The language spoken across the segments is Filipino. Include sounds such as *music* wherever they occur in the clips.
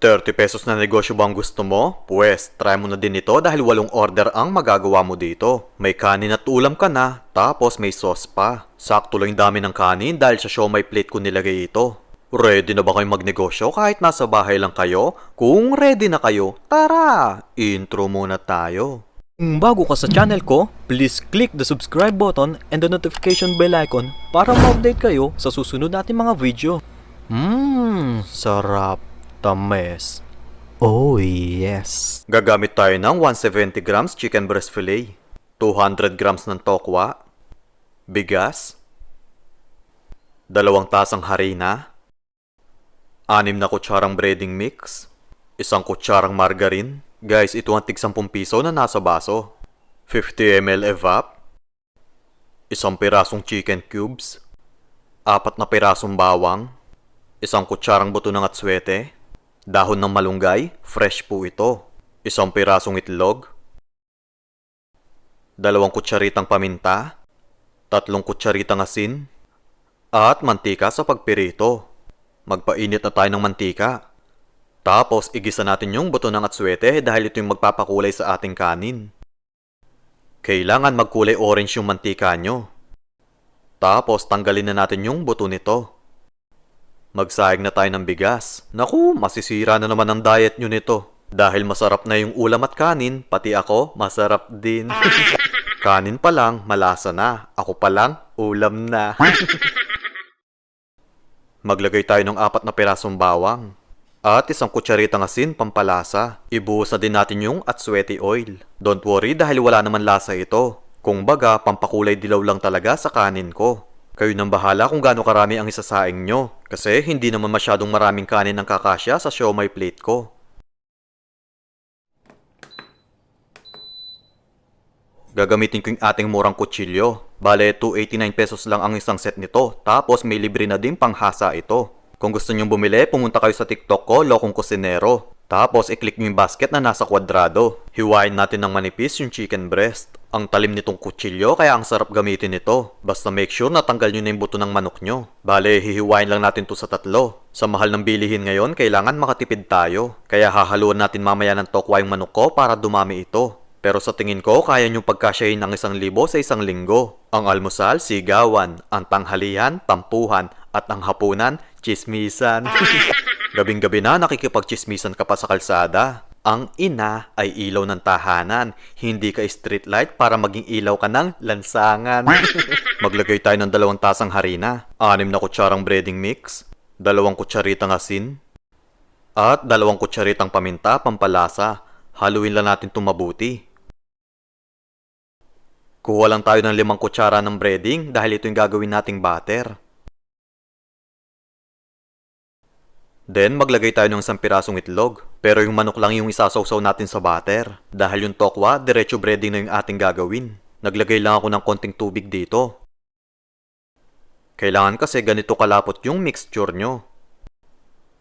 30 pesos na negosyo bang gusto mo? Pwes, try mo na din ito dahil walong order ang magagawa mo dito. May kanin at ulam ka na, tapos may sauce pa. Sakto lang dami ng kanin dahil sa show may plate ko nilagay ito. Ready na ba kayong magnegosyo kahit nasa bahay lang kayo? Kung ready na kayo, tara! Intro muna tayo. Kung bago ka sa channel ko, please click the subscribe button and the notification bell icon para ma-update kayo sa susunod nating mga video. Mmm, sarap. Tames. Oh yes. Gagamit tayo ng 170 grams chicken breast fillet, 200 grams ng tokwa, bigas, dalawang tasang harina, anim na kutsarang breading mix, isang kutsarang margarine. Guys, ito ang tig 10 piso na nasa baso. 50 ml evap, isang pirasong chicken cubes, apat na pirasong bawang, isang kutsarang buto ng atswete, dahon ng malunggay, fresh po ito, isang pirasong itlog, dalawang kutsaritang paminta, tatlong kutsaritang asin, at mantika sa pagpirito. Magpainit na tayo ng mantika. Tapos, igisa natin yung buto ng atswete dahil ito yung magpapakulay sa ating kanin. Kailangan magkulay orange yung mantika nyo. Tapos, tanggalin na natin yung buto nito. Magsayag na tayo ng bigas. Naku, masisira na naman ang diet nyo nito. Dahil masarap na yung ulam at kanin, pati ako, masarap din. *laughs* kanin pa lang, malasa na. Ako pa lang, ulam na. *laughs* Maglagay tayo ng apat na pirasong bawang. At isang kutsaritang asin pampalasa. Ibuhos na din natin yung atswete oil. Don't worry dahil wala naman lasa ito. Kung baga, pampakulay dilaw lang talaga sa kanin ko. Kayo nang bahala kung gaano karami ang isasaing nyo. Kasi hindi naman masyadong maraming kanin ang kakasya sa siomay plate ko. Gagamitin ko yung ating murang kutsilyo. Bale, 289 pesos lang ang isang set nito. Tapos may libre na din panghasa ito. Kung gusto nyong bumili, pumunta kayo sa TikTok ko, Lokong Kusinero. Tapos, i-click nyo yung basket na nasa kwadrado. Hiwain natin ng manipis yung chicken breast. Ang talim nitong kutsilyo kaya ang sarap gamitin ito. Basta make sure na tanggal nyo na yung buto ng manok nyo. Bale, hihiwain lang natin to sa tatlo. Sa mahal ng bilihin ngayon, kailangan makatipid tayo. Kaya hahaluan natin mamaya ng tokwa yung manok ko para dumami ito. Pero sa tingin ko, kaya niyong pagkasyahin ng isang libo sa isang linggo. Ang almusal, sigawan. Ang tanghalian, tampuhan. At ang hapunan, chismisan. *laughs* Gabing-gabi na nakikipagchismisan ka pa sa kalsada. Ang ina ay ilaw ng tahanan, hindi ka street light para maging ilaw ka ng lansangan. *laughs* Maglagay tayo ng dalawang tasang harina, anim na kutsarang breading mix, dalawang kutsaritang asin, at dalawang kutsaritang paminta pampalasa. Haluin lang natin itong mabuti. Kuha lang tayo ng limang kutsara ng breading dahil ito yung gagawin nating batter. Then, maglagay tayo ng isang pirasong itlog. Pero yung manok lang yung isasawsaw natin sa batter. Dahil yung tokwa, diretso breading na yung ating gagawin. Naglagay lang ako ng konting tubig dito. Kailangan kasi ganito kalapot yung mixture nyo.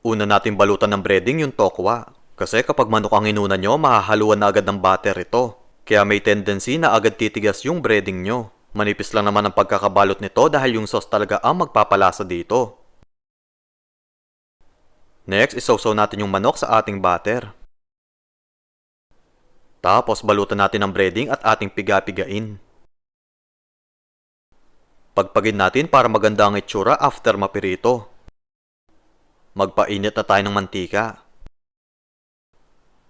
Una natin balutan ng breading yung tokwa. Kasi kapag manok ang inuna nyo, mahahaluan na agad ng batter ito. Kaya may tendency na agad titigas yung breading nyo. Manipis lang naman ang pagkakabalot nito dahil yung sauce talaga ang magpapalasa dito. Next, isawsaw natin yung manok sa ating batter. Tapos, balutan natin ang breading at ating piga-pigain. Pagpagin natin para maganda ang itsura after mapirito. Magpainit na tayo ng mantika.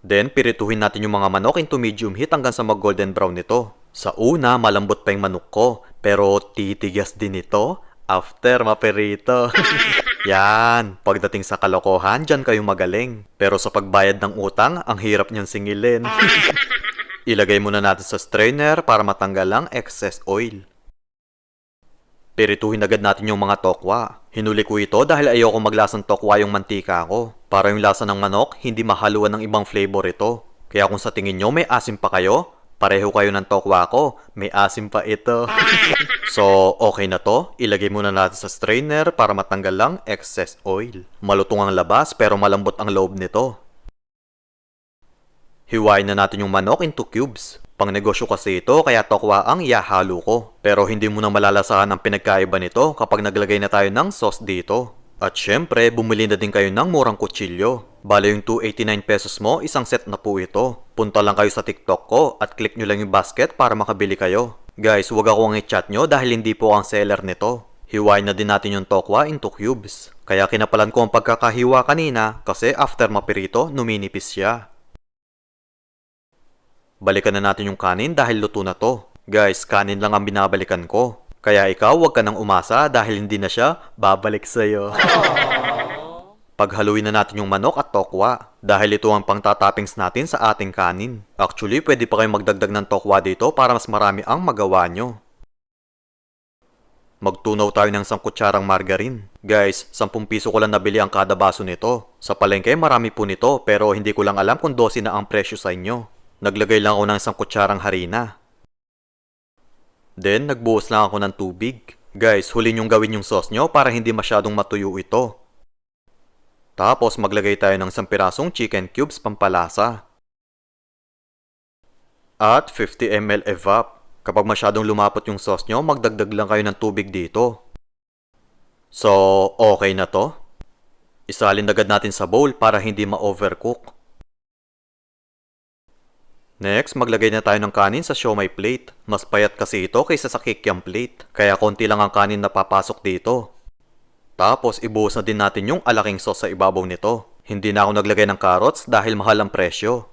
Then, pirituhin natin yung mga manok into medium heat hanggang sa mag-golden brown nito. Sa una, malambot pa yung manok ko, pero titigas din ito after mapirito. *laughs* Yan, pagdating sa kalokohan, dyan kayo magaling. Pero sa pagbayad ng utang, ang hirap niyang singilin. *laughs* Ilagay muna natin sa strainer para matanggal ang excess oil. Pirituhin agad natin yung mga tokwa. Hinuli ko ito dahil ayoko maglasang tokwa yung mantika ko. Para yung lasa ng manok, hindi mahaluan ng ibang flavor ito. Kaya kung sa tingin nyo may asim pa kayo, pareho kayo ng tokwa ko, may asim pa ito. *laughs* so, okay na to. Ilagay muna natin sa strainer para matanggal lang excess oil. Malutong ang labas pero malambot ang loob nito. Hiwain na natin yung manok into cubes. Pang negosyo kasi ito kaya tokwa ang ihahalo ko. Pero hindi mo na malalasahan ang pinagkaiba nito kapag naglagay na tayo ng sauce dito. At syempre, bumili na din kayo ng murang kutsilyo. Bale yung 289 pesos mo, isang set na po ito. Punta lang kayo sa TikTok ko at click nyo lang yung basket para makabili kayo. Guys, huwag akong i-chat nyo dahil hindi po ang seller nito. Hiwain na din natin yung tokwa into cubes. Kaya kinapalan ko ang pagkakahiwa kanina kasi after mapirito, numinipis siya. Balikan na natin yung kanin dahil luto na to. Guys, kanin lang ang binabalikan ko. Kaya ikaw, huwag ka nang umasa dahil hindi na siya babalik sa'yo. Paghaluin na natin yung manok at tokwa dahil ito ang pangtatoppings natin sa ating kanin. Actually, pwede pa kayong magdagdag ng tokwa dito para mas marami ang magawa nyo. Magtunaw tayo ng 10 kutsarang margarine. Guys, 10 piso ko lang nabili ang kada baso nito. Sa palengke marami po nito pero hindi ko lang alam kung 12 na ang presyo sa inyo. Naglagay lang ako ng 1 kutsarang harina. Then, nagbuhos lang ako ng tubig. Guys, huli nyong gawin yung sauce nyo para hindi masyadong matuyo ito. Tapos, maglagay tayo ng 1 pirasong chicken cubes pampalasa. At 50 ml evap. Kapag masyadong lumapot yung sauce nyo, magdagdag lang kayo ng tubig dito. So, okay na to? Isalin agad natin sa bowl para hindi ma-overcook. Next, maglagay na tayo ng kanin sa siomay plate. Mas payat kasi ito kaysa sa kikiam plate. Kaya konti lang ang kanin na papasok dito. Tapos, ibuhos na din natin yung alaking sauce sa ibabaw nito. Hindi na ako naglagay ng carrots dahil mahal ang presyo.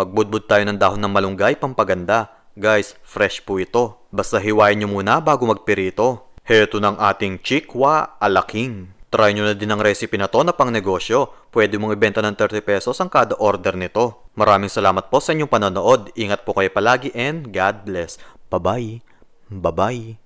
Magbudbud tayo ng dahon ng malunggay pampaganda. Guys, fresh po ito. Basta hiwain nyo muna bago magpirito. Heto ng ating chikwa alaking. Try nyo na din ang recipe na to na pang negosyo. Pwede mong ibenta ng 30 pesos ang kada order nito. Maraming salamat po sa inyong panonood. Ingat po kayo palagi and God bless. Bye-bye. Bye-bye.